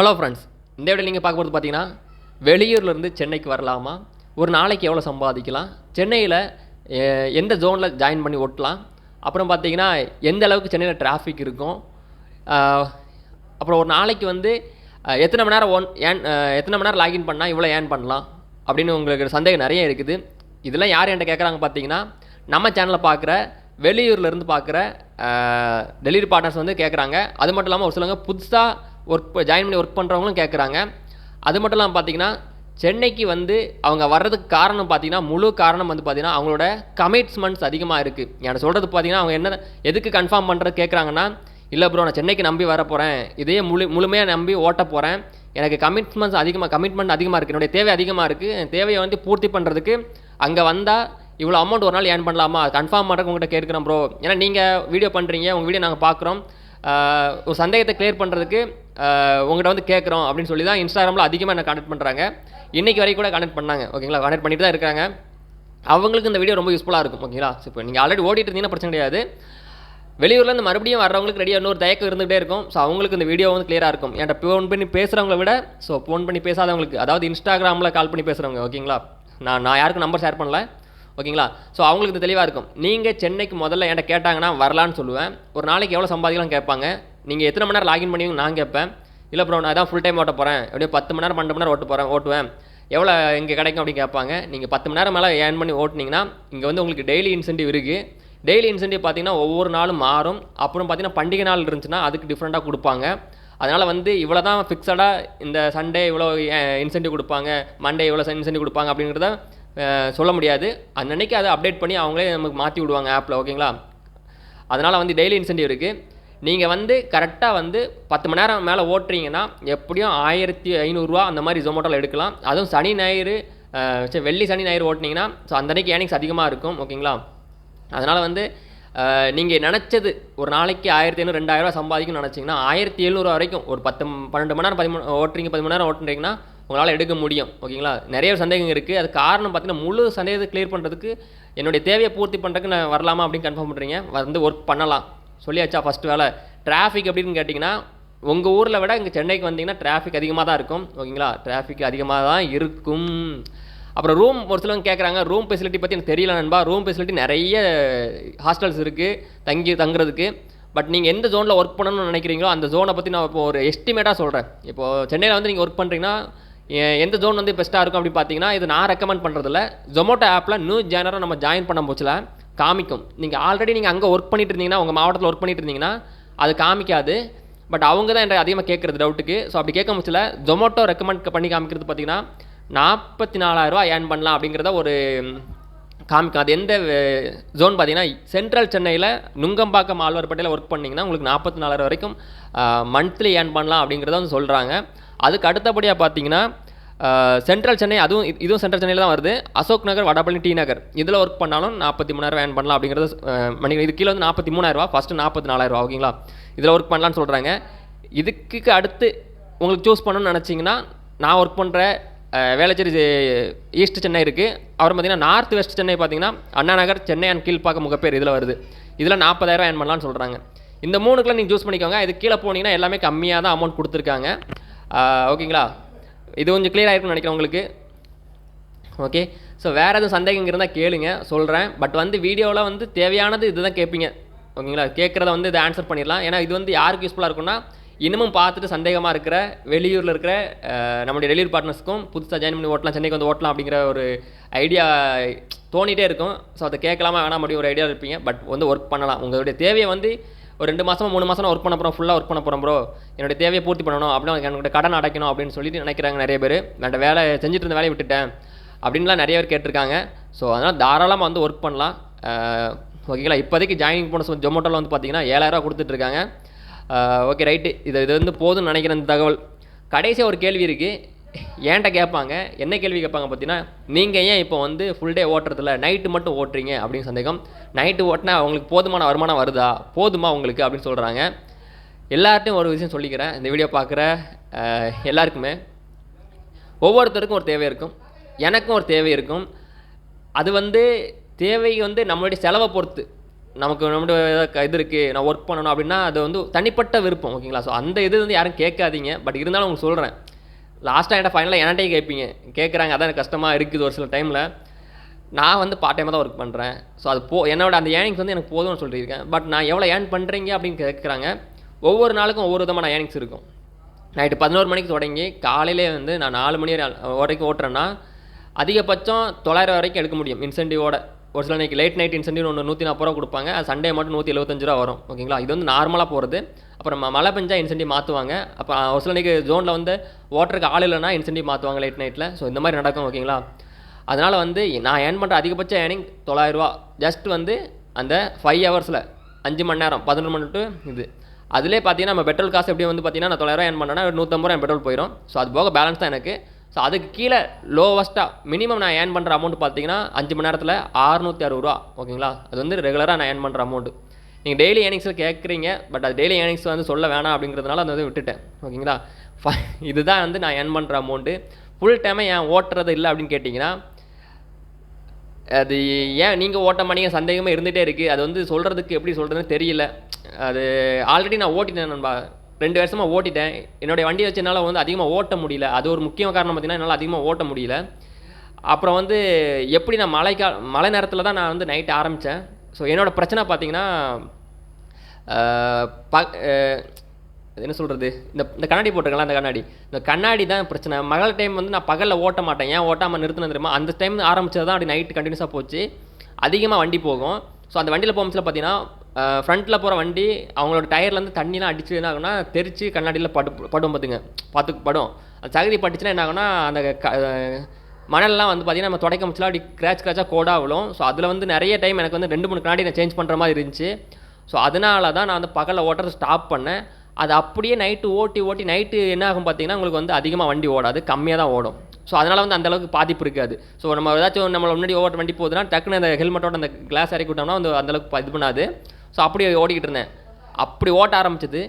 Hello friends இந்த video நீங்கள் பார்க்கும்போது பார்த்தீங்கன்னா வெளியூர்லேருந்து சென்னைக்கு வரலாமா? ஒரு நாளைக்கு எவ்வளோ சம்பாதிக்கலாம்? சென்னையில் எந்த ஜோனில் ஜாயின் பண்ணி ஓட்டலாம்? அப்புறம் பார்த்தீங்கன்னா எந்த அளவுக்கு சென்னையில் டிராஃபிக் இருக்கும்? அப்புறம் ஒரு நாளைக்கு வந்து எத்தனை மணி நேரம் ஒன் ஏன் எத்தனை மணி நேரம் லாகின் பண்ணால் இவ்வளோ ஏன் பண்ணலாம்? அப்படின்னு உங்களுக்கு சந்தேகம் நிறைய இருக்குது. இதெல்லாம் யார் என்கிட்ட கேட்குறாங்க பார்த்தீங்கன்னா நம்ம சேனலை பார்க்குற வெளியூர்லேருந்து பார்க்குற டெலிவரி பார்ட்னர்ஸ் வந்து கேட்குறாங்க அது மட்டும் இல்லாமல் ஒரு சிலவங்க புதுசாக ஒர்க் ஜாயின் பண்ணி ஒர்க் பண்ணுறவங்களும் கேட்குறாங்க அது மட்டும் இல்லாமல் பார்த்தீங்கன்னா சென்னைக்கு வந்து அவங்க வர்றதுக்கு காரணம் பார்த்தீங்கன்னா முழு காரணம் வந்து பார்த்தீங்கன்னா அவங்களோட கமிட்மெண்ட்ஸ் அதிகமாக இருக்குது எனக்கு சொல்கிறது பார்த்தீங்கன்னா அவங்க என்ன எதுக்கு கன்ஃபார்ம் பண்ணுறது கேட்குறாங்கன்னா இல்லை ப்ரோ நான் சென்னைக்கு நம்பி வர போகிறேன் இதையே முழு முழுமையாக நம்பி ஓட்ட போகிறேன் எனக்கு கமிட்மெண்ட்ஸ் அதிகமாக கமிட்மெண்ட் அதிகமாக இருக்குது என்னுடைய தேவை அதிகமாக இருக்குது என் தேவையை வந்து பூர்த்தி பண்ணுறதுக்கு அங்கே வந்தால் இவ்வளோ அமௌண்ட் ஒரு நாள் ஏர்ன் பண்ணலாமா? கன்ஃபார்ம் பண்ணுறதுக்கு உங்கள்கிட்ட கேட்குறேன் ப்ரோ ஏன்னா நீங்கள் வீடியோ பண்ணுறீங்க உங்கள் வீடியோ நாங்கள் பார்க்குறோம் ஒரு சந்தேகத்தை கிளியர் பண்ணுறதுக்கு உங்கள்கிட்ட வந்து கேட்குறோம் அப்படின்னு சொல்லி தான் இன்ஸ்டாகிராமில் அதிகமாக என்ன கனெக்ட் பண்ணுறாங்க இன்றைக்கி வரைக்கும் கூட கனெக்ட் பண்ணாங்க. ஓகேங்களா? கனெக்ட் பண்ணிட்டு தான் இருக்காங்க. அவங்களுக்கு இந்த வீடியோ ரொம்ப யூஸ்ஃபுல்லாக இருக்கும். ஓகேங்களா? இப்போ நீங்கள் ஆல்ரெடி ஓடிட்டு இருந்தீங்கன்னா பிரச்சனை கிடையாது. வெளியூர்லேருந்து மறுபடியும் வர்றவங்களுக்கு ரெடியாக இன்னொரு தயக்கம் இருந்துகிட்டே இருக்கும். ஸோ அவங்களுக்கு இந்த வீடியோ வந்து கிளியராக இருக்கும். என்கிட்ட ஃபோன் பண்ணி பேசுகிறவங்கள விட ஸோ ஃபோன் பண்ணி பேசாதவங்களுக்கு அதாவது இன்ஸ்டாகிராமில் கால் பண்ணி பேசுகிறவங்க ஓகேங்களா? நான் நான் யாருக்கும் நம்பர் ஷேர் பண்ணல. ஓகேங்களா? ஸோ அவங்களுக்கு இது தெளிவாக இருக்கும். நீங்கள் சென்னைக்கு முதல்ல என்கிட்ட கேட்டாங்கன்னா வரலான்னு சொல்லுவேன். ஒரு நாளைக்கு எவ்வளோ சம்பாதிக்கலாம் கேட்பாங்க. நீங்கள் எத்தனை மணி நேரம் லாகின் பண்ணுவீங்க நான் கேட்பேன். இல்லை ப்ரோ நான் தான் ஃபுல் டைம் ஓட்ட போகிறேன் எப்படியும் பத்து மணி நேரம் பன்னெண்டு மணி நேரம் ஓட்டு போகிறேன் ஓட்டுவேன். எவ்வளோ இங்கே கிடைக்கும் அப்படின்னு கேட்பாங்க. நீங்கள் பத்து மணி நேரம் மேலே ஏர்ன் பண்ணி ஓட்டினீங்கன்னா இங்கே வந்து உங்களுக்கு டெய்லி இன்சென்டிவ் இருக்குது டெய்லி இன்சென்டிவ் பார்த்தீங்கன்னா ஒவ்வொரு நாளும் மாறும். அப்புறம் பார்த்தீங்கன்னா பண்டிகை நாள் இருந்துச்சுன்னா அதுக்கு டிஃப்ரெண்ட்டாக கொடுப்பாங்க. அதனால் வந்து இவ்வளோ தான் ஃபிக்ஸடாக இந்த சண்டே இவ்வளோ இன்சென்டிவ் கொடுப்பாங்க. மண்டே இவ்வளோ இன்சென்டிவ் கொடுப்பாங்க அப்படிங்கிறத சொல்ல முடியாது. அன்னன்னைக்கு அதை அப்டேட் பண்ணி அவங்களே நமக்கு மாற்றி விடுவாங்க ஆப்பில் ஓகேங்களா அதனால் வந்து டெய்லி இன்சென்டிவ் இருக்குது நீங்கள் வந்து கரெக்டாக வந்து பத்து மணி நேரம் மேலே ஓட்டுறீங்கன்னா எப்படியும் ஆயிரத்தி ஐநூறுரூவா அந்த மாதிரி ஜொமோட்டோவில் எடுக்கலாம். அதுவும் சனி ஞாயிறு சரி, வெள்ளி சனி ஞாயிறு ஓட்டினீங்கன்னா ஸோ அந்த அன்றைக்கி ஏர்னிங்ஸ் அதிகமாக இருக்கும் ஓகேங்களா அதனால் வந்து நீங்கள் நினச்சது ஒரு நாளைக்கு ஆயிரத்தி ஐநூறு ரெண்டாயிரரூவா சம்பாதிக்கணும்னு நினச்சிங்கன்னா ஆயிரத்தி எழுநூறுவா வரைக்கும் ஒரு பத்து பன்னெண்டு மணி நேரம் பதிமூணு ஓட்டுறீங்க பதிமூணு நேரம் ஓட்டுறீங்கன்னா உங்களால் எடுக்க முடியும் ஓகேங்களா? நிறைய சந்தேகம் இருக்குது அது காரணம் பார்த்தீங்கன்னா முழு சந்தேகத்தை கிளியர் பண்ணுறதுக்கு என்னுடைய தேவையை பூர்த்தி பண்ணுறதுக்கு நான் வரலாமா அப்படின்னு கன்ஃபார்ம் பண்ணுறீங்க வந்து ஒர்க் பண்ணலாம். சொல்லியாச்சா ஃபஸ்ட் வேலை. டிராஃபிக் அப்படின்னு கேட்டிங்கன்னா உங்கள் ஊரில் விட இங்கே சென்னைக்கு வந்தீங்கன்னா டிராஃபிக் அதிகமாக தான் இருக்கும் ஓகேங்களா? டிராஃபிக் அதிகமாக தான் இருக்கும். அப்புறம் ரூம் ஒரு சிலவங்க கேட்குறாங்க ரூம் ஃபெசிலிட்டி பற்றி எனக்கு தெரியல நண்பா. ரூம் ஃபெசிலிட்டி நிறைய ஹாஸ்டல்ஸ் இருக்குது தங்கி தங்குறதுக்கு. பட் நீங்கள் எந்த ஜோனில் ஒர்க் பண்ணணும்னு நினைக்கிறீங்களோ அந்த ஜோனை பற்றி நான் இப்போ ஒரு எஸ்டிமேட்டாக சொல்கிறேன் இப்போது சென்னையில் வந்து நீங்கள் ஒர்க் பண்ணுறீங்கன்னா எந்த ஜோன் வந்து பெஸ்ட்டாக இருக்கும் அப்படின்னு பார்த்தீங்கன்னா இது நான் ரெக்கமெண்ட் பண்ணுறதில்ல ஜொமோட்டோ ஆப்பில் நியூ ஜேனராக நம்ம ஜாயின் பண்ண போச்சில் காமிக்கும். நீங்கள் ஆல்ரெடி நீங்கள் அங்கே ஒர்க் பண்ணிட்டு இருந்தீங்கன்னா உங்கள் மாவட்டத்தில் ஒர்க் பண்ணிட்டு இருந்தீங்கன்னா அது காமிக்காது. பட் அவங்க தான் என்கிட்ட அதிகமாக கேட்குறது டவுட்டுக்கு ஸோ அப்படி கேட்க முச்சில் ஜொமோட்டோ ரெக்கமெண்ட் பண்ணி காமிக்கிறது பார்த்தீங்கன்னா நாற்பத்தி நாலாயிரரூவா ஏர்ன் பண்ணலாம் அப்படிங்கிறத ஒரு காமிக்கும். அது எந்த ஜோன் பார்த்தீங்கன்னா சென்ட்ரல் சென்னையில் நுங்கம்பாக்கம் ஆழ்வார்பேட்டையில் ஒர்க் பண்ணிங்கன்னா உங்களுக்கு நாற்பத்தி நாலாயிரம் வரைக்கும் மந்த்லி ஏர்ன் பண்ணலாம் அப்படிங்கிறத வந்து சொல்கிறாங்க அதுக்கு அடுத்தபடியாக பார்த்தீங்கன்னா சென்ட்ரல் சென்னை அதுவும் இதுவும் சென்ட்ரல் சென்னையில் தான் வருது. அசோக் நகர் வடபழனி டி நகர். இதில் ஒர்க் பண்ணாலும் நாற்பத்தி மூணாயிரம் ஏன் பண்ணலாம் அப்படிங்கிறது அஹ், இது கீழே வந்து நாற்பத்தி மூணாயிரரூவா ஃபஸ்ட்டு நாற்பத்தி நாலாயிரரூவா ஓகேங்களா? இதில் ஒர்க் பண்ணலான்னு சொல்கிறாங்க இதுக்கு அடுத்து உங்களுக்கு சூஸ் பண்ணணும்னு நினச்சிங்கன்னா நான் ஒர்க் பண்ணுற வேளச்சேரி ஈஸ்ட் சென்னை இருக்குது அப்புறம் பார்த்தீங்கன்னா நார்த் வெஸ்ட் சென்னை பார்த்தீங்கன்னா அண்ணா நகர் சென்னை அண்ட் கீழ்ப்பாக்கம் முகப்பேர் இதில் வருது. இதில் நாற்பதாயிரம் ஏன் பண்ணலான்னு சொல்கிறாங்க இந்த மூணுக்குலாம் நீங்கள் சூஸ் பண்ணிக்கோங்க. இது கீழே போனீங்கன்னா எல்லாமே கம்மியாக தான் அமௌண்ட் கொடுத்துருக்காங்க. ஓகேங்களா? இது கொஞ்சம் clear ஆகிருக்குன்னு நினைக்கிறேன் உங்களுக்கு. ஓகே? ஸோ வேறு எதுவும் சந்தேகம் இருந்தால் கேளுங்க சொல்கிறேன் பட் வந்து வீடியோவில் வந்து தேவையானது இதுதான் கேட்பீங்க ஓகேங்களா? கேட்குறத வந்து இதை ஆன்சர் பண்ணிடலாம். ஏன்னா இது வந்து யாருக்கு யூஸ்ஃபுல்லாக இருக்கும்னா இன்னமும் பார்த்துட்டு சந்தேகமாக இருக்கிற வெளியூரில் இருக்கிற அஹ், நம்முடைய வெளியூர் பார்ட்னர்ஸ்க்கும் புதுசாக ஜாயின் பண்ணி ஓட்டலாம் சென்னைக்கு வந்து ஓட்டலாம் அப்படிங்கிற ஒரு ஐடியா தோணிகிட்டே இருக்கும். ஸோ அதை கேட்கலாமா வேணாம் அப்படி ஒரு ஐடியா இருப்பீங்க. பட் வந்து ஒர்க் பண்ணலாம். உங்களுடைய தேவையை வந்து ஒரு ரெண்டு மாதம் மூணு மாதம் ஒர்க் பண்ண போகிறோம் ஃபுல்லாக ஒர்க் பண்ண போகிறோம் ப்ரோ என்னோட தேவையை பூர்த்தி பண்ணணும் அப்படின்னு என்னோட கடன் அடைக்கணும் அப்படின்னு சொல்லிட்டு நினைக்கிறாங்க நிறைய பேர். நான் வேலை செஞ்சுட்டு இருந்த வேலையை விட்டுட்டேன் அப்படின்லாம் நிறைய பேர் கேட்டிருக்காங்க. ஸோ அதனால் தாராளமாக வந்து ஒர்க் பண்ணலாம். ஓகேங்களா இப்போதைக்கு ஜாயினிங் போன ஜொமோட்டோவில் வந்து பார்த்தீங்கன்னா ஏழாயிரரூவா கொடுத்துட்ருக்காங்க ஓகே ரைட்டு இது இது வந்து போதும்னு நினைக்கிறேன் இந்த தகவல். கடைசியாக ஒரு கேள்வி இருக்குது ஏன்ட்ட கேட்பாங்க? என்ன கேள்வி கேட்பாங்க பார்த்தீங்கன்னா நீங்கள் ஏன் இப்போ வந்து ஃபுல் டே ஓட்டுறதில்ல நைட்டு மட்டும் ஓட்டுறீங்க அப்படின்னு சந்தேகம். நைட்டு ஓட்டினா அவங்களுக்கு போதுமான வருமானம் வருதா? போதுமா உங்களுக்கு அப்படின்னு சொல்கிறாங்க எல்லார்ட்டையும் ஒரு விஷயம் சொல்லிக்கிறேன். இந்த வீடியோ பார்க்குற எல்லாருக்குமே. ஒவ்வொருத்தருக்கும் ஒரு தேவை இருக்கும். எனக்கும் ஒரு தேவை இருக்கும். அது வந்து தேவை வந்து நம்மளுடைய செலவை பொறுத்து. நமக்கு நம்மளுடைய இது இருக்குது நான் ஒர்க் பண்ணணும் அப்படின்னா அது வந்து தனிப்பட்ட விருப்பம் ஓகேங்களா ஸோ அந்த இது வந்து யாரும் கேட்காதீங்க. பட் இருந்தாலும் உங்களுக்கு சொல்கிறேன் லாஸ்ட்டாக என்கிட்ட ஃபைனலாக என்கிட்டயே கேட்பீங்க. கேட்குறாங்க அதான் எனக்கு கஷ்டமாக இருக்குது ஒரு சில டைமில் நான் வந்து பார்ட் டைமாக தான் ஒர்க் பண்ணுறேன் ஸோ அது போ என்னோட அந்த ஏர்னிங்ஸ் வந்து எனக்கு போதும்னு சொல்லியிருக்கேன். பட் நான் எவ்வளோ ஏர்ன் பண்ணுறீங்க அப்படின்னு கேட்குறாங்க ஒவ்வொரு நாளுக்கும் ஒவ்வொரு விதமான ஏர்னிங்ஸ் இருக்கும். நைட்டு பதினோரு மணிக்கு தொடங்கி காலையிலே வந்து நான் நாலு மணி வரை வரைக்கும் ஓட்டுறேன்னா அதிகபட்சம் தொள்ளாயிரம் வரைக்கும் எடுக்க முடியும். இன்சென்டிவோட ஒரு சில இன்னைக்கு லேட் நைட் இன்சென்டிவ் ஒன்று நூற்றி நாற்பது ரூபா கொடுப்பாங்க. சண்டே மட்டும் நூற்றி எழுபத்தஞ்சு ரூபா வரும். ஓகேங்களா இது வந்து நார்மலாக போகிறது அப்புறம் மழை பெஞ்சால் இன்சென்டிவ் மாற்றுவாங்க அப்போ ஒரு சில இன்னைக்கு ஜோனில் வந்து ஓட்டருக்கு ஆள் இல்லைன்னா இன்சென்டிவ் மாற்றுவாங்க லேட் நைட்டில் ஸோ இந்த மாதிரி நடக்கும் ஓகேங்களா அதனால் வந்து நான் ஏர்ன் பண்ணுற அதிகபட்ச ஏர்னிங் தொள்ளாயிரரூவா ஜஸ்ட் வந்து அந்த ஃபைவ் ஹவர்ஸில் அஞ்சு மணி நேரம் பதினொன்று மணி டு இது. அதிலே பார்த்தீங்கன்னா நம்ம பெட்ரோல் காசு எப்படி வந்து பார்த்தீங்கன்னா நான் தொள்ளாயிரம் ஏர்ன் பண்ணேன்னா நூற்றம்பது ரூபா என் பெட்ரோல் போயிடும் ஸோ அது போக பேலன்ஸ் தான் எனக்கு. ஸோ அதுக்கு கீழே லோவஸ்ட்டாக மினிமம் நான் ஏர்ன் பண்ணுற அமௌண்ட் பார்த்தீங்கன்னா அஞ்சு மணி நேரத்தில் அறுநூற்றி அறுபது ரூபா ஓகேங்களா? அது வந்து ரெகுலராக நான் ஏர்ன் பண்ணுற அமௌண்ட் நீங்கள் டெய்லி ஏர்னிங்ஸில் கேட்குறீங்க பட் அது டெய்லி ஏர்னிங்ஸ் வந்து சொல்ல வேணாம் அப்படிங்கிறதுனால அதை வந்து விட்டுட்டேன் ஓகேங்களா? இதுதான் வந்து நான் ஏர்ன் பண்ணுற அமௌண்ட்டு ஃபுல் டைமே ஏன் ஓட்டுறது இல்லை அப்படின்னு கேட்டிங்கன்னா அது ஏன் நீங்கள் ஓட்ட மாட்டீங்க சந்தேகமே இருந்துகிட்டே இருக்குது அது வந்து சொல்கிறதுக்கு எப்படி சொல்கிறதுன்னு தெரியல. அது ஆல்ரெடி நான் ஓட்டினேன் நண்பா. ரெண்டு வருஷமாக ஓட்டிட்டேன். என்னுடைய வண்டி வச்சு என்னால் வந்து அதிகமாக ஓட்ட முடியல. அது ஒரு முக்கிய காரணம் பார்த்தீங்கன்னா என்னால் அதிகமாக ஓட்ட முடியல. அப்புறம் வந்து எப்படி நான் மழை மழை நேரத்தில் தான் நான் வந்து நைட் ஆரம்பித்தேன் ஸோ என்னோடய பிரச்சனை பார்த்தீங்கன்னா ப என்ன சொல்கிறது இந்த இந்த கண்ணாடி போட்டிருக்கலாம் அந்த கண்ணாடி. இந்த கண்ணாடி தான் பிரச்சனை. மகள் டைம் வந்து நான் பகலில் ஓட்ட மாட்டேன். ஏன் ஓட்டாமல் நிறுத்தினது தெரியுமா? அந்த டைம் ஆரம்பிச்சது தான் அப்படி நைட்டு கண்டினியூஸாக போச்சு. அதிகமாக வண்டி போகும். ஸோ அந்த வண்டியில் போகும்போது பார்த்தீங்கன்னா ஃப்ரண்ட்டில் போகிற வண்டி அவங்களோட டயர்லேருந்து தண்ணிலாம் அடிச்சு என்ன ஆகுனா தெரிச்சு கண்ணாடியில் படு படும் பார்த்துங்க பார்த்து படும். அந்த சகதி பட்டுச்சுன்னா என்ன ஆகுனா அந்த க மணல்லாம் வந்து பார்த்தீங்கன்னா நம்ம துடைக்க முடிச்சலாம் அப்படி கிராச் கிராச்சாக கோடாக விழும். ஸோ அதில் வந்து நிறைய டைம் எனக்கு வந்து ரெண்டு மூணு கண்ணாடி நான் சேஞ்ச் பண்ணுற மாதிரி இருந்துச்சு. ஸோ அதனால தான் நான் வந்து பகலில் ஓட்டுறது ஸ்டாப் பண்ணேன். அது அப்படியே நைட்டு ஓட்டி ஓட்டி நைட்டு என்ன ஆகும் பார்த்தீங்கன்னா உங்களுக்கு வந்து அதிகமாக வண்டி ஓடாது. கம்மியாக தான் ஓடும். ஸோ அதனால் வந்து அந்த அளவுக்கு பாதிப்பு இருக்காது. ஸோ நம்ம ஏதாச்சும் நம்மளை முன்னாடி ஓட்ட வண்டி போகுதுன்னா டக்குன்னு அந்த ஹெல்மெட்டோட அந்த கிளாஸ் இறக்கி விட்டோம்னா வந்து அந்தளவுக்கு இது பண்ணாது. ஸோ அப்படி ஓடிக்கிட்டு இருந்தேன். அப்படி ஓட்ட ஆரம்பிச்சது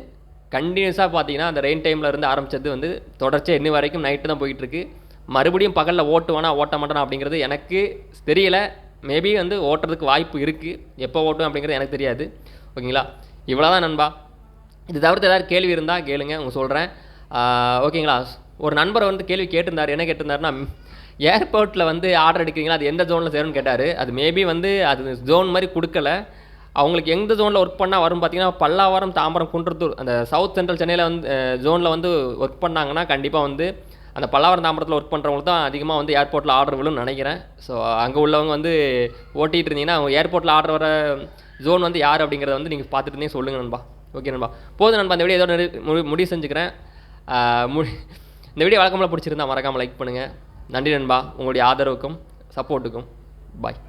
கண்டினியூஸாக பார்த்தீங்கன்னா அந்த ரெயின் டைமில் இருந்து ஆரம்பித்தது வந்து தொடர்ச்சியாக இன்னி வரைக்கும் நைட்டு தான் போயிட்டுருக்கு மறுபடியும் பகலில் ஓட்டுவானா ஓட்ட மாட்டேனா அப்படிங்கிறது எனக்கு தெரியல. மேபி வந்து ஓட்டுறதுக்கு வாய்ப்பு இருக்குது எப்போ ஓட்டும் அப்படிங்கிறது எனக்கு தெரியாது. ஓகேங்களா? இவ்வளோதான் நண்பா. இது தவிர்த்து ஏதாவது கேள்வி இருந்தால் கேளுங்க உங்க சொல்கிறேன் ஓகேங்களா? ஒரு நண்பர் வந்து கேள்வி கேட்டிருந்தார் என்ன கேட்டிருந்தாருன்னா ஏர்போர்ட்டில் வந்து ஆர்டர் எடுக்கிறீங்களா? அது எந்த ஜோனில் சேரும்னு கேட்டார். அது மேபி வந்து அது ஜோன் மாதிரி கொடுக்கல. அவங்களுக்கு எந்த ஜோனில் ஒர்க் பண்ணால் வரும் பார்த்தீங்கன்னா பல்லாவரம் தாம்பரம் குன்றத்தூர் அந்த சவுத் சென்ட்ரல் சென்னையில் வந்து ஜோனில் வந்து ஒர்க் பண்ணாங்கன்னா கண்டிப்பாக வந்து அந்த பல்லாவரம் தாம்பரத்தில் ஒர்க் பண்ணுறவங்களுக்கு தான் அதிகமாக வந்து ஏர்போர்ட்டில் ஆர்டர் விழுன்னு நினைக்கிறேன். ஸோ அங்கே உள்ளவங்க வந்து ஓட்டிகிட்டு இருந்தீங்கன்னா அவங்க ஏர்போர்ட்டில் ஆர்டர் வர ஜோன் வந்து யார் அப்படிங்கிறத வந்து நீங்கள் பார்த்துட்டு இருந்தே சொல்லுங்கள் நண்பா. ஓகே நண்பா. போதும் நண்பா இந்த வீடியோ ஏதோ முடி முடிவு செஞ்சுக்கிறேன். முடி இந்த வீடியோ வழக்கமாக பிடிச்சிருந்தா மறக்காமல் லைக் பண்ணுங்கள் நன்றி நண்பா. உங்களுடைய ஆதரவுக்கும் சப்போர்ட்டுக்கும் பாய்